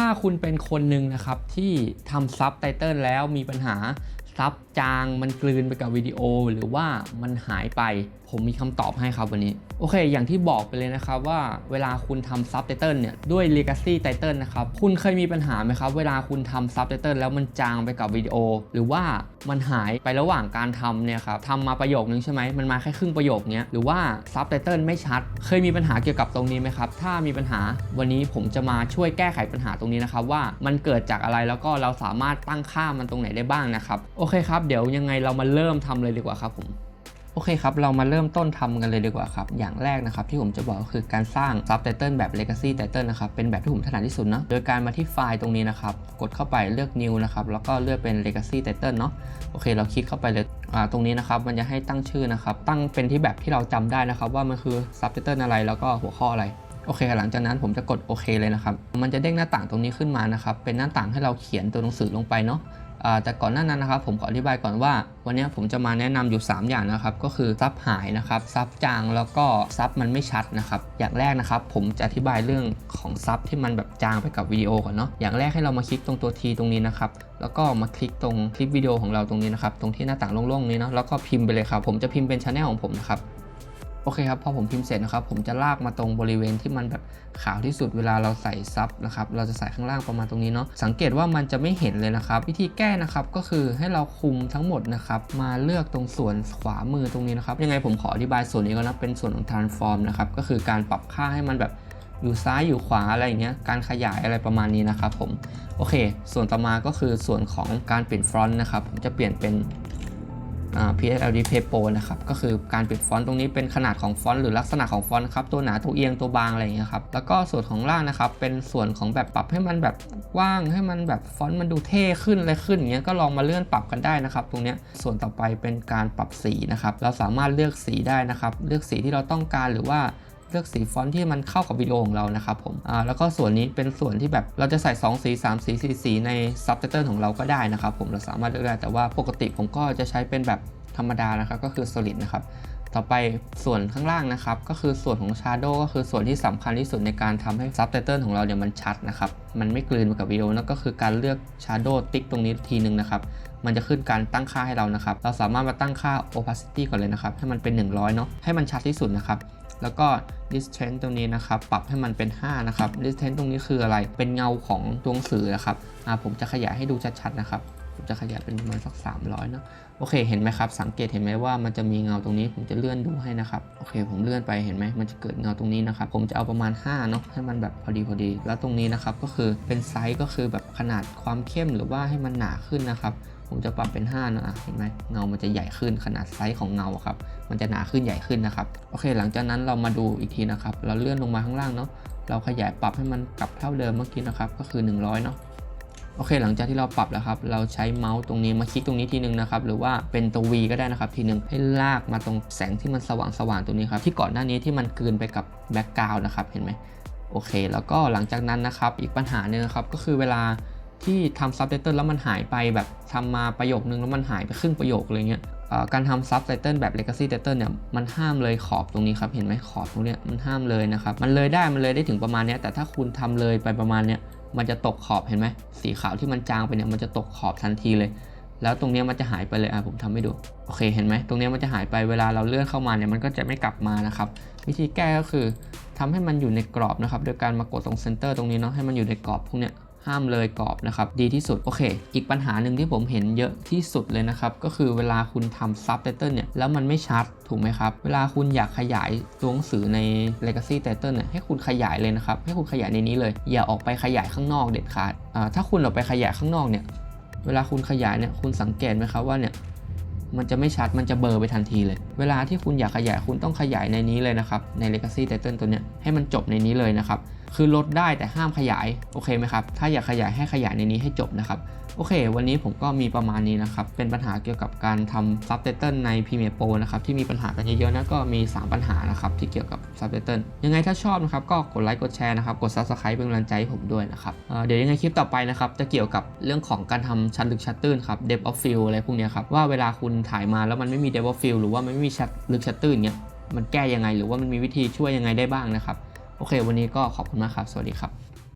ถ้าคุณเป็นคนหนึ่งนะครับที่ทำซับไตเติลแล้วมีปัญหาซับจางมันกลืนไปกับวิดีโอหรือว่ามันหายไปผมมีคำตอบให้ครับวันนี้ โอเค อย่างที่บอกไปเลยนะครับว่าเวลาคุณทำซับไตเติลเนี่ยด้วย Legacy Title นะครับ คุณเคยมีปัญหาไหมครับ เวลาคุณทำซับไตเติลแล้วมันจางไปกับวิดีโอ หรือว่ามันหายไประหว่างการทำเนี่ยครับทำมาประโยคนึงใช่ไหมมันมาแค่ครึ่งประโยคเนี้ยหรือว่าซับไตเติลไม่ชัด เคยมีปัญหาเกี่ยวกับตรงนี้ไหมครับ ถ้ามีปัญหาวันนี้ผมจะมาช่วยแก้ไขปัญหาตรงนี้นะครับว่ามันเกิดจากอะไรแล้วก็เราสามารถตั้งค่ามันตรงไหนได้บ้างนะครับโอเคครับเดี๋ยวยังไงเรามาเริ่มทำเลยดีกว่าครับผม โอเคครับ เรามาเริ่มต้นทำกันเลยดีกว่าครับ อย่างแรกนะครับ ที่ผมจะบอกก็คือการสร้าง Subtitle แบบ Legacy Title นะครับ เป็นแบบที่ผมถนัดที่สุดเนาะ โดยการมาที่ไฟล์ตรงนี้นะครับ กดเข้าไปเลือก New นะครับ แล้วก็เลือกเป็น Legacy Title เนาะ โอเค เราคลิกเข้าไปเลย อ่า ตรงนี้นะครับ มันจะให้ตั้งชื่อนะครับ ตั้งเป็นที่แบบที่เราจำได้นะครับ ว่ามันคือ Subtitle อะไร แล้วก็หัวข้ออะไรโอเคหลังจากนั้นผมจะกดโอเคเลยนะครับ มันจะเด้งหน้าต่างตรงนี้ขึ้นมานะครับ เป็นหน้าต่างให้เราเขียนตัวหนังสือลงไปเนาะ แต่ก่อนหน้านั้นนะครับผมขออธิบายก่อนว่า วันนี้ผมจะมาแนะนำอยู่ 3 อย่างนะครับ ก็คือซับหายนะครับซับจางแล้วก็ซับมันไม่ชัดนะครับ อย่างแรกนะครับ ผมจะอธิบายเรื่องของซับที่มันแบบจางไปกับวิดีโอก่อนเนาะอย่างแรกให้เรามาคลิกตรงตัวทีตรงนี้นะครับแล้วก็มาคลิกตรงคลิปวิดีโอของเราตรงนี้นะครับตรงที่หน้าต่างโล่งๆนี้เนาะแล้วก็พิมพ์ไปเลยครับผมจะพิมพ์เป็นช anel ของผมนะครับ โอเคครับพอผมพิมพ์เสร็จนะครับผมจะลากมาตรงบริเวณที่มันแบบขาวที่สุดเวลาเราใส่ซับนะครับเราจะใส่ข้างล่างประมาณตรงนี้เนาะสังเกตว่ามันจะไม่เห็นเลยนะครับ วิธีแก้นะครับก็คือให้เราคุมทั้งหมดนะครับมาเลือกตรงส่วนขวามือตรงนี้นะครับยังไงผมขออธิบายส่วนนี้ก่อนนะเป็นส่วนของ transform นะครับก็คือการปรับค่าให้มันแบบอยู่ซ้ายอยู่ขวาอะไรอย่างเงี้ย การขยายอะไรประมาณนี้นะครับผม โอเค ส่วนต่อมาก็คือส่วนของการเปลี่ยนฟอนต์นะครับ ผมจะเปลี่ยนเป็น PSLD Papo นะครับก็คือการปิดฟอนต์ตรงนี้เป็นขนาดของฟอนต์หรือลักษณะของฟอนต์ครับตัวหนาตัวเอียงตัวบางอะไรอย่างเงี้ยครับแล้วก็ส่วนของล่างนะครับเป็นส่วนของแบบปรับให้มันแบบกว้างให้มันแบบฟอนต์มันดูเท่ขึ้นอะไรขึ้นอย่างเงี้ยก็ลองมาเลื่อนปรับกันได้นะครับตรงเนี้ยส่วนต่อไปเป็นการปรับสีนะครับเราสามารถเลือกสีได้นะครับเลือกสีที่เราต้องการหรือว่า เลือกสีฟอนต์ที่มันเข้ากับวิดีโอของเรานะครับผมอ่าแล้วก็ส่วนนี้เป็นส่วนที่แบบเราจะใส่ 2 สี 3 สี 4 สีในซับไตเติลของเราก็ได้นะครับผมเราสามารถเลือกได้แต่ว่าปกติผมก็จะใช้เป็นแบบธรรมดานะครับก็คือ solid นะครับต่อไปส่วนข้างล่างนะครับก็คือส่วนของ shadow ก็คือส่วนที่สำคัญที่สุดในการทำให้ซับไตเติลของเราเนี่ยมันชัดนะครับมันไม่กลืนไปกับวิดีโอนั่นก็คือการเลือก shadow ติ๊กตรงนี้ทีนึงนะครับมันจะขึ้นการตั้งค่าให้เรานะครับ เราสามารถมาตั้งค่า opacity ก่อนเลยนะครับ ให้มันเป็น 100 เนาะให้มันชัดที่สุดนะครับ แล้วก็ distance ตรงนี้นะครับ ปรับให้มันเป็น 5 นะครับ distance ตรงนี้คืออะไร เป็นเงาของตัวหนังสือนะครับผมจะขยายให้ดูชัดๆนะครับ ผมจะขยายเป็นประมาณสัก 300เนาะโอเคเห็นไหมครับ สังเกตเห็นไหมว่ามันจะมีเงาตรงนี้ผมจะเลื่อนดูให้นะครับโอเค ผมเลื่อนไปเห็นไหมมันจะเกิดเงาตรงนี้นะครับผมจะเอาประมาณ5เนาะให้มันแบบพอดีพอดี แล้วตรงนี้นะครับก็คือเป็นไซส์ก็คือแบบขนาดความเข้มหรือว่าให้มันหนาขึ้นนะครับผมจะปรับเป็น5นะอะเห็นไหมเงามันจะใหญ่ขึ้นขนาดไซส์ของเงาครับมันจะหนาขึ้นใหญ่ขึ้นนะครับโอเค หลังจากนั้นเรามาดูอีกทีนะครับ เราเลื่อนลงมาข้างล่างเนาะเราขยายปรับให้มันกลับเท่าเดิมเมื่อกี้นะครับก็คือ 100เนาะ โอเค หลังจากที่เราปรับแล้วครับ เราใช้เมาส์ตรงนี้มาคลิกตรงนี้ทีนึงนะครับ หรือว่าเป็นตัว V ก็ได้นะครับทีนึงให้ลากมาตรงแสงที่มันสว่างสว่างๆตรงนี้ครับ ที่ก่อนหน้านี้ที่มันกลืนไปกับแบ็กกราวน์นะครับ เห็นไหมโอเค แล้วก็หลังจากนั้นนะครับ อีกปัญหาหนึ่งครับ ก็คือเวลาที่ทำซับไตเติลแล้วมันหายไปแบบทำมาประโยคนึงแล้วมันหายไปครึ่งประโยคอะไรเงี้ยการทำซับไตเติลแบบ Legacy Title เนี่ยมันห้ามเลยขอบตรงนี้ครับ เห็นไหมขอบตรงเนี้ยมันห้ามเลยนะครับ มันเลยได้มันเลยได้ถึงประมาณเนี้ยแต่ถ้าคุณทำเลยไปประมาณเนี้ย มันจะตกขอบเห็นไหมสีขาวที่มันจางไปเนี่ยมันจะตกขอบทันทีเลย แล้วตรงเนี้ยมันจะหายไปเลยอะผมทำให้ดูโอเคเห็นไหมตรงเนี้ยมันจะหายไปเวลาเราเลื่อนเข้ามาเนี่ยมันก็จะไม่กลับมานะครับวิธีแก้ก็คือทำให้มันอยู่ในกรอบนะครับโดยการมากดตรงเซนเตอร์ตรงนี้เนาะให้มันอยู่ในกรอบพวกเนี้ย ห้ามเลยกรอบนะครับ ดีที่สุด โอเค อีกปัญหาหนึ่งที่ผมเห็นเยอะที่สุดเลยนะครับ ก็คือเวลาคุณทำซับไตเติลเนี่ย แล้วมันไม่ชัด ถูกไหมครับ เวลาคุณอยากขยายตัวหนังสือใน Legacy Title เนี่ย ให้คุณขยายเลยนะครับ ให้คุณขยายในนี้เลย อย่าออกไปขยายข้างนอกเด็ดขาดอ่าถ้าคุณออกไปขยายข้างนอกเนี่ย เวลาคุณขยายเนี่ย คุณสังเกตไหมครับว่าเนี่ยมันจะไม่ชัด มันจะเบลอไปทันทีเลย เวลาที่คุณอยากขยาย คุณต้องขยายในนี้เลยนะครับ ใน Legacy Title ตัวเนี้ย ให้มันจบในนี้เลยนะครับ คือลดได้แต่ห้ามขยาย โอเคไหมครับ ถ้าอยากขยายให้ขยายในนี้ให้จบนะครับ โอเค วันนี้ผมก็มีประมาณนี้นะครับ เป็นปัญหาเกี่ยวกับการทำ Subtitle ใน Premiere Pro นะครับ ที่มีปัญหากันเยอะๆนะก็มี 3 ปัญหานะครับ ที่เกี่ยวกับ Subtitle ยังไงถ้าชอบนะครับ ก็กดไลค์กดแชร์นะครับ กด Subscribe เป็นกำลังใจให้ผมด้วยนะครับเเดี๋ยวยังไงคลิปต่อไปนะครับ จะเกี่ยวกับเรื่องของการทำชัดลึกชัดตื้นครับ Depth of Field อะไรพวกนี้ครับ ว่าเวลาคุณถ่ายมาแล้วมันไม่มี Depth of Field หรือว่ามันไม่มีชัดลึกชัดตื้นเนี้ยมันแก้ยังไง หรือว่ามันมีวิธีช่วยยังไงได้บ้างนะครับ โอเค วันนี้ก็ขอบคุณมากครับ สวัสดีครับ